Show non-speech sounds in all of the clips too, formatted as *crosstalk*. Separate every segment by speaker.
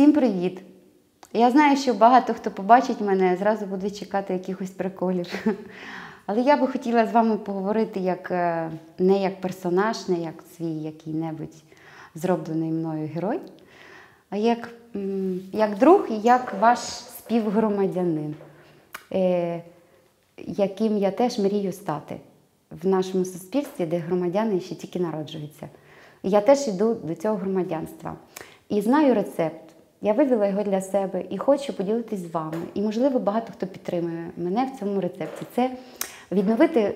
Speaker 1: Всім привіт! Я знаю, що багато хто побачить мене, зразу буде чекати якихось приколів. *laughs* Але я би хотіла з вами поговорити як, е, не як персонаж, не як свій який-небудь зроблений мною герой, а як, як друг і як ваш співгромадянин, е, яким я теж мрію стати в нашому суспільстві, де громадяни ще тільки народжуються. Я теж йду до цього громадянства. І знаю рецепт. Я вивела його для себе і хочу поділитись з вами. І, можливо, багато хто підтримує мене в цьому рецепті. Це відновити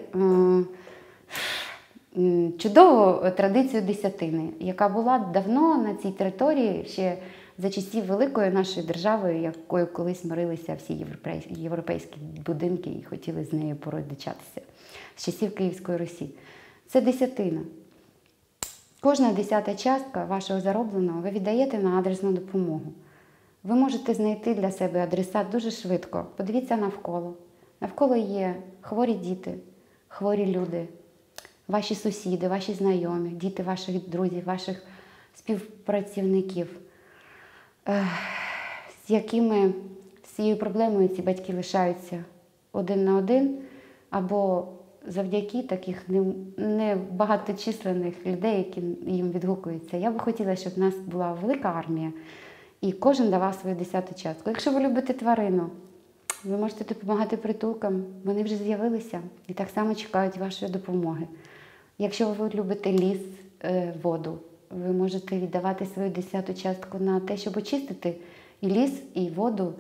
Speaker 1: чудову традицію десятини, яка була давно на цій території ще за часів великої нашої держави, якою колись мирилися всі європейські будинки і хотіли з нею породичатися з часів Київської Русі. Це десятина. Кожна десята частка вашого заробленого ви віддаєте на адресну допомогу. Ви можете знайти для себе адресат дуже швидко. Подивіться навколо. Навколо є хворі діти, хворі люди, ваші сусіди, ваші знайомі, діти ваших друзів, ваших співпрацівників, з якими з цією проблемою ці батьки лишаються один на один або завдяки таких небагаточисленних людей, які їм відгукуються. Я би хотіла, щоб в нас була велика армія, і кожен давав свою десяту частку. Якщо ви любите тварину, ви можете допомагати притулкам, вони вже з'явилися і так само чекають вашої допомоги. Якщо ви любите ліс, е, воду, ви можете віддавати свою десяту частку на те, щоб очистити і ліс, і воду.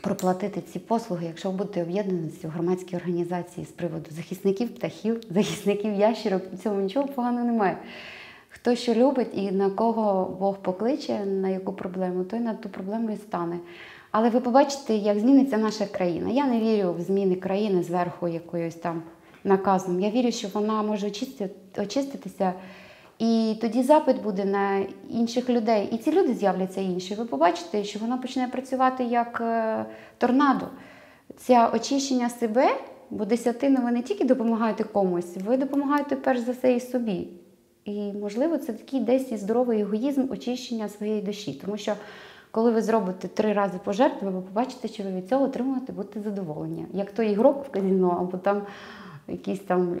Speaker 1: Проплатити ці послуги, якщо ви будете об'єднані в громадській організації з приводу захисників птахів, *laughs* захисників ящерок, в цьому нічого поганого немає. Хто що любить і на кого Бог покличе, на яку проблему, той на ту проблему і стане. Але ви побачите, як зміниться наша країна. Я не вірю в зміни країни зверху якоюсь там наказом. Я вірю, що вона може очиститися. І тоді запит буде на інших людей. І ці люди з'являться інші. Ви побачите, що вона почне працювати як е, торнадо. Це очищення себе, бо десятину ви не тільки допомагаєте комусь, ви допомагаєте перш за все і собі. І, можливо, це такий десь і здоровий егоїзм очищення своєї душі. Тому що, коли ви зробите три рази пожертви, ви побачите, що ви від цього отримуєте будете задоволення. Як той ігрок в казіно, або там якийсь там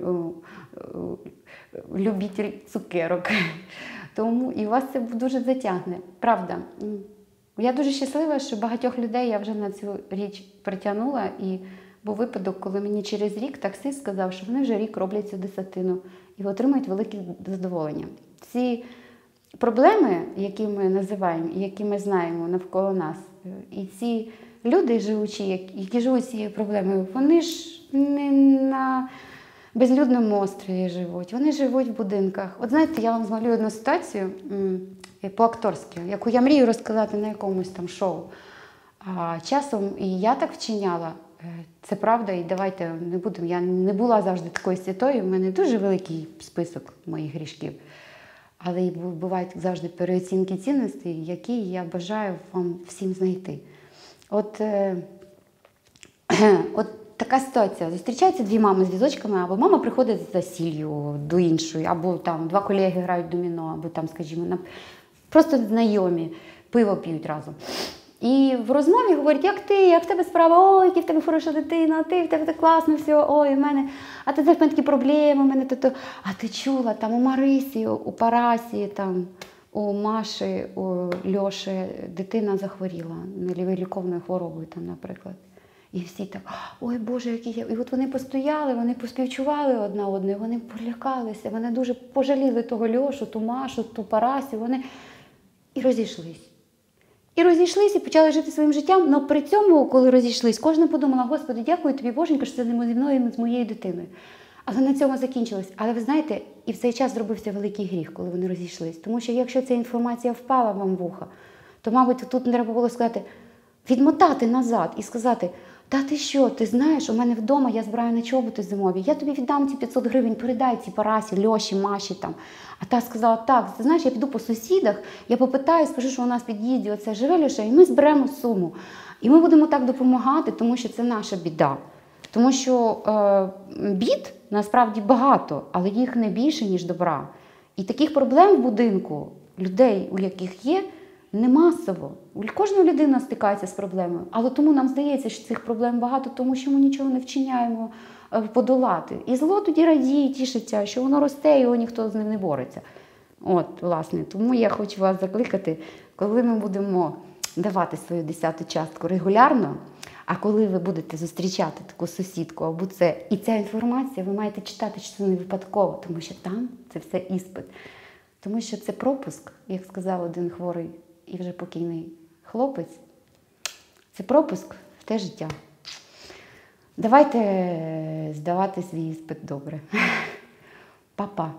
Speaker 1: любитель цукерок. *laughs* Тому і вас це дуже затягне. Правда. Я дуже щаслива, що багатьох людей я вже на цю річ притягнула. І був випадок, коли мені через рік таксист сказав, що вони вже рік роблять цю десятину і отримують велике задоволення. Ці проблеми, які ми називаємо, які ми знаємо навколо нас, і ці люди, живучі, які живуть цією проблемою, вони ж не на безлюдному острові живуть, вони живуть в будинках. От знаєте, я вам змалюю одну ситуацію по-акторськи, яку я мрію розказати на якомусь там шоу. А часом і я так вчиняла. Е, це правда, і давайте не будемо. Я не була завжди такою святою, в мене дуже великий список моїх грішків. Але бувають завжди переоцінки цінностей, які я бажаю вам всім знайти. От, е, *clears throat* от така ситуація. Зустрічаються дві мами з візочками, або мама приходить за сіллю до іншої, або там два колеги грають доміно, або там, скажімо, просто знайомі, пиво п'ють разом. І в розмові говорять, як ти, як в тебе справа, ой, які в тебе хороша дитина, ти в тебе так класно, все, ой, в мене, а ти в мене такі проблеми, в мене то, то. А ти чула там у Марисі, у Парасі, там, у Маші, у Льоші дитина захворіла невиліковною хворобою, там, наприклад. І всі так, ой Боже, які я. І от вони постояли, вони поспівчували одна одне, вони полякалися, вони дуже пожаліли того Льошу, ту Машу, ту Парасю, вони і розійшлись. І розійшлись, і почали жити своїм життям. Але при цьому, коли розійшлись, кожна подумала, Господи, дякую тобі, Боженька, що це не зі мною і з моєю дитиною. Але на цьому закінчилось. Але ви знаєте, і в цей час зробився великий гріх, коли вони розійшлись. Тому що якщо ця інформація впала вам в ухо, то, мабуть, тут треба було сказати, відмотати назад і сказати. Та ти що? Ти знаєш, у мене вдома я збираю на чоботи зимові. Я тобі віддам ці 500 гривень, передай ці парасі, Льоші, Маші там. А та сказала: так, ти знаєш, я піду по сусідах, я попитаю, скажу, що у нас під'їзді оце живе Льоша, і ми зберемо суму. І ми будемо так допомагати, тому що це наша біда. Тому що е, бід насправді багато, але їх не більше, ніж добра. І таких проблем в будинку людей, у яких є, Не масово. Кожна людина стикається з проблемою, але тому нам здається, що цих проблем багато, тому що ми нічого не вчиняємо е, подолати. І зло тоді радіє, тішиться, що воно росте, його ніхто з ним не бореться. От, власне, тому я хочу вас закликати, коли ми будемо давати свою десяту частку регулярно, а коли ви будете зустрічати таку сусідку або це, і ця інформація, ви маєте читати, що це не випадково, тому що там це все іспит. Тому що це пропуск, як сказав один хворий і вже покійний хлопець, це пропуск в те життя. Давайте здавати свій іспит добре. *laughs* Па-па.